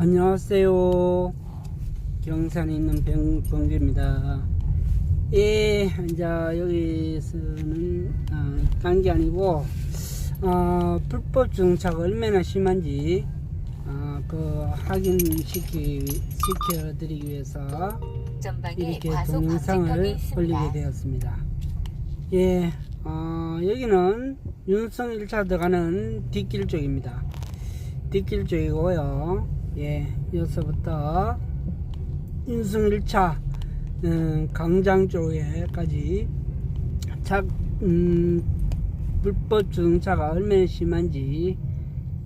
안녕하세요. 경산에 있는 병, 병주입니다. 예, 이제 여기서는, 아, 딴게 아니고, 어, 불법 정착 얼마나 심한지, 어, 그, 확인시키, 시켜드리기 위해서 이렇게 동영상을 올리게. 되었습니다. 예, 어, 여기는 윤성 1차 들어가는 뒷길 쪽입니다. 뒷길 쪽이고요. 예, 여기서부터 윤성 1차 음, 강장 쪽에까지 차, 음, 불법 주차가 얼마나 심한지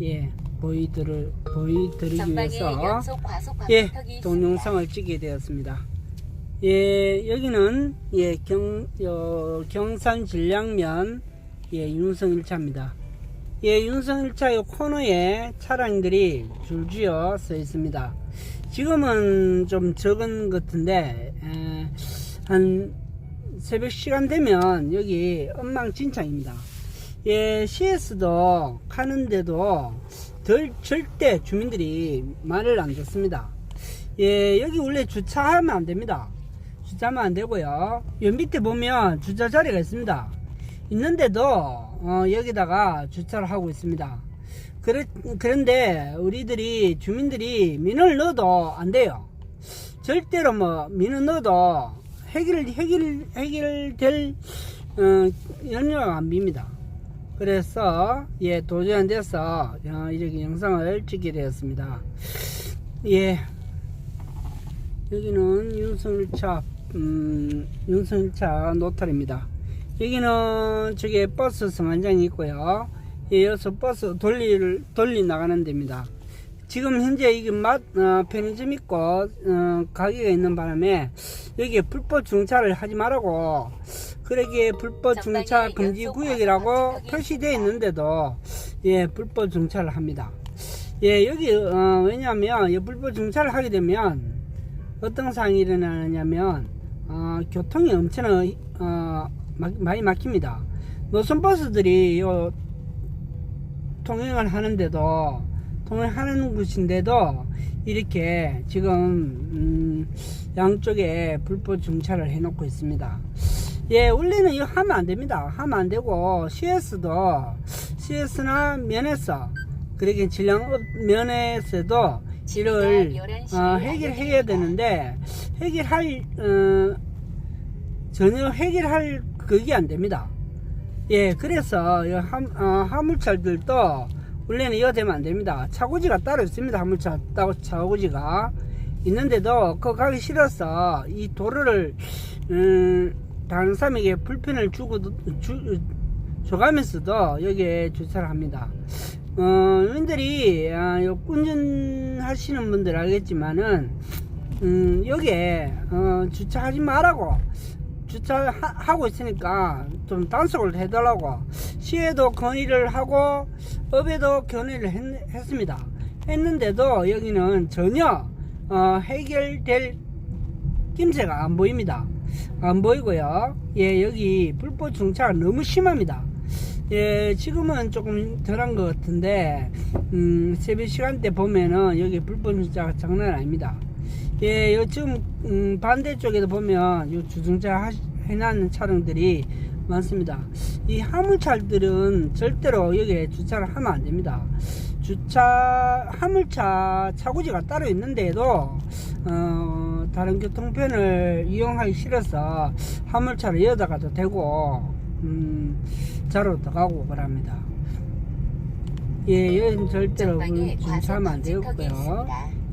예, 보이드를 보이드리기 위해서 예. 동영상을 찍게 되었습니다. 예, 여기는 예, 경, 어, 경산 진량면 예, 윤성 1차입니다. 예, 윤성 1차 요 코너에 차량들이 줄지어 서 있습니다. 지금은 좀 적은 것 같은데 에, 한 새벽 시간 되면 여기 엉망진창입니다. 예, CS도 가는데도 덜, 절대 주민들이 말을 안 듣습니다. 예, 여기 원래 주차하면 안 됩니다. 주차하면 안 되고요. 여 밑에 보면 주차 자리가 있습니다. 있는데도 어, 여기다가 주차를 하고 있습니다. 그래, 그런데 우리들이 주민들이 민원을 넣어도 안 돼요. 절대로 뭐 민원 넣어도 해결 해결 해결될 어, 연료가 안 빕니다. 그래서 예 도저히 안 돼서 어, 이렇게 영상을 찍게 되었습니다. 예 여기는 윤성일차 음, 윤성일차 노탈입니다. 여기는 저기 버스 승안장이 있고요. 예, 여기서 버스 돌리 돌리 나가는 데입니다. 지금 현재 이게 맛 어, 편의점 있고 어, 가게가 있는 바람에 여기에 불법 중차를 하지 말라고 그러기에 불법 중차 금지 구역이라고 표시되어 있는데도 예 불법 중차를 합니다. 예 여기 어, 왜냐하면 이 불법 중차를 하게 되면 어떤 상황이 일어나냐면 어, 교통이 엄청나 어, 막- 많이 막힙니다. 노선 버스들이 요 통행을 하는데도 통행하는 곳인데도 이렇게 지금 음, 양쪽에 불법 중차를 해놓고 있습니다. 예, 원래는 이거 하면 안 됩니다. 하면 안 되고 CS도 CS나 면에서 그러게 질량업 면에서도 이를 어, 해결해야 되는데 해결할 어, 전혀 해결할 그게 안 됩니다. 예, 그래서 이 함, 어, 화물차들도 원래는 이거 되면 안 됩니다. 차고지가 따로 있습니다. 화물차 차고지가 있는데도 그거 가기 싫어서 이 도로를 음, 다른 사람에게 불편을 주고 주, 줘가면서도 여기에 주차를 합니다. 어, 여러분들이 아, 요 운전하시는 분들 알겠지만은 음, 여기에 어, 주차하지 말라고 주차하고 있으니까 좀 단속을 해달라고 시에도 건의를 하고 업에도 건의를 했, 습니다 했는데도 여기는 전혀 어, 해결될 김새가 안 보입니다. 안 보이고요. 예, 여기 불법 중차가 너무 심합니다. 예, 지금은 조금 덜한 것 같은데, 음, 새벽 시간대 보면은 여기 불법 중차가 장난 아닙니다. 예, 요 지금 음, 반대쪽에도 보면 요 주중차 하- 해놨는 차량들이 많습니다. 이 화물차들은 절대로 여기에 주차를 하면 안 됩니다. 주차 화물차 차고지가 따로 있는데도 어, 다른 교통편을 이용하기 싫어서 화물차를 여다가도 되고 음, 자로 들어가고 그럽니다. 예, 여기는 절대로 주차하면 안 되고요.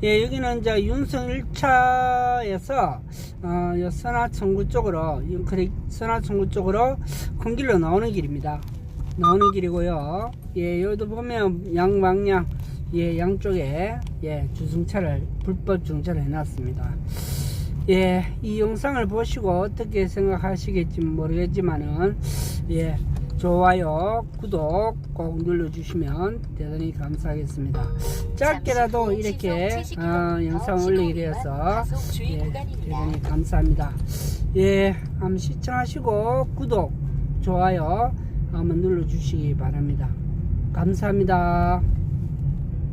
예, 여기는 이제 윤성 1차에서 어, 요 선화청구 쪽으로 윤크릭 선화청구 쪽으로 큰 길로 나오는 길입니다. 나오는 길이고요. 예, 여기도 보면 양방향 예, 양쪽에 예, 주승차를 불법 중차를 해놨습니다. 예, 이 영상을 보시고 어떻게 생각하시겠지 모르겠지만은 예, 좋아요, 구독 꼭 눌러주시면 대단히 감사하겠습니다. 짧게라도 이렇게 어, 70km 영상 올리게 되어서 예. 대단히 감사합니다. 예, 한번 시청하시고 구독, 좋아요 한번 눌러주시기 바랍니다. 감사합니다.